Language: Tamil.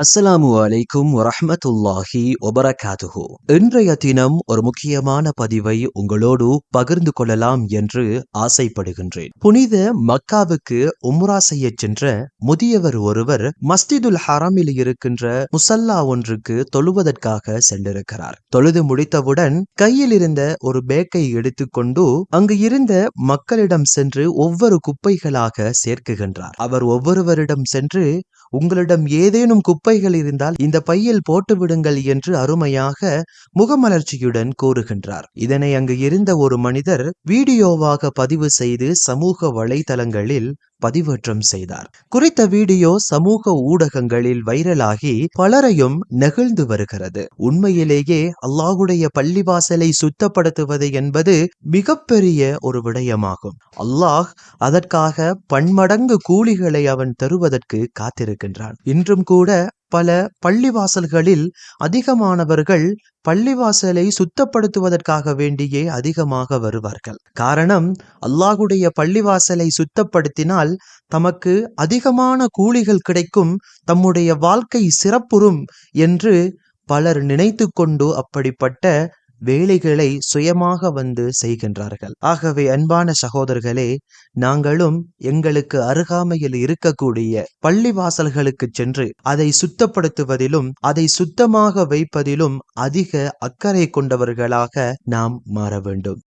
அஸ்ஸலாமு அலைக்கும் வரஹ்மத்துல்லாஹி வபரகாத்துஹு. இன்றைய தினம் ஒரு முக்கியமான பதிவை உங்களோடு பகிர்ந்து கொள்ளலாம் என்று ஆசைப்படுகின்றேன். புனித மக்காவுக்கு உம்ரா செய்ய சென்ற முதியவர் ஒருவர் மஸ்திதுல் ஹராமில் இருக்கின்ற முசல்லா ஒன்றுக்கு தொழுவதற்காக சென்றிருக்கிறார். தொழுது முடித்தவுடன் கையில் இருந்த ஒரு பேக்கை எடுத்துக்கொண்டு அங்கு இருந்த மக்களிடம் சென்று ஒவ்வொரு குப்பைகளாக சேர்க்குகின்றார். அவர் ஒவ்வொருவரிடம் சென்று உங்களிடம் ஏதேனும் குப்பைகள் இருந்தால் இந்த பையில் போட்டு விடுங்கள் என்று அருமையாக முகமலர்ச்சியுடன் கூறுகின்றார். இதனை அங்கு இருந்த ஒரு மனிதர் வீடியோவாக பதிவு செய்து சமூக வலைதளங்களில் பதிவேற்றம் செய்தார். குறித்த வீடியோ சமூக ஊடகங்களில் வைரலாகி பலரையும் நெகிழ்ந்து வருகிறது. உண்மையிலேயே அல்லாஹுடைய பள்ளிவாசலை சுத்தப்படுத்துவது என்பது மிகப்பெரிய ஒரு விடயமாகும். அல்லாஹ் அதற்காக பன்மடங்கு கூலிகளை அவன் தருவதற்கு காத்திருக்கின்றான். இன்றும் கூட பல பள்ளிவாசல்களில் அதிகமானவர்கள் பள்ளிவாசலை சுத்தப்படுத்துவதற்காக வேண்டியே அதிகமாக வருவார்கள். காரணம் அல்லாஹுடைய பள்ளிவாசலை சுத்தப்படுத்தினால் தமக்கு அதிகமான கூலிகள் கிடைக்கும் தம்முடைய வாழ்க்கை சிறப்புறும் என்று பலர் நினைத்து கொண்டு அப்படிப்பட்ட வேலைகளை சுயமாக வந்து செய்கின்றார்கள். ஆகவே அன்பான சகோதரர்களே நாங்களும் எங்களுக்கு அருகாமையில் இருக்கக்கூடிய பள்ளிவாசல்களுக்கு சென்று அதை சுத்தப்படுத்துவதிலும் அதை சுத்தமாக வைப்பதிலும் அதிக அக்கறை கொண்டவர்களாக நாம் மாற வேண்டும்.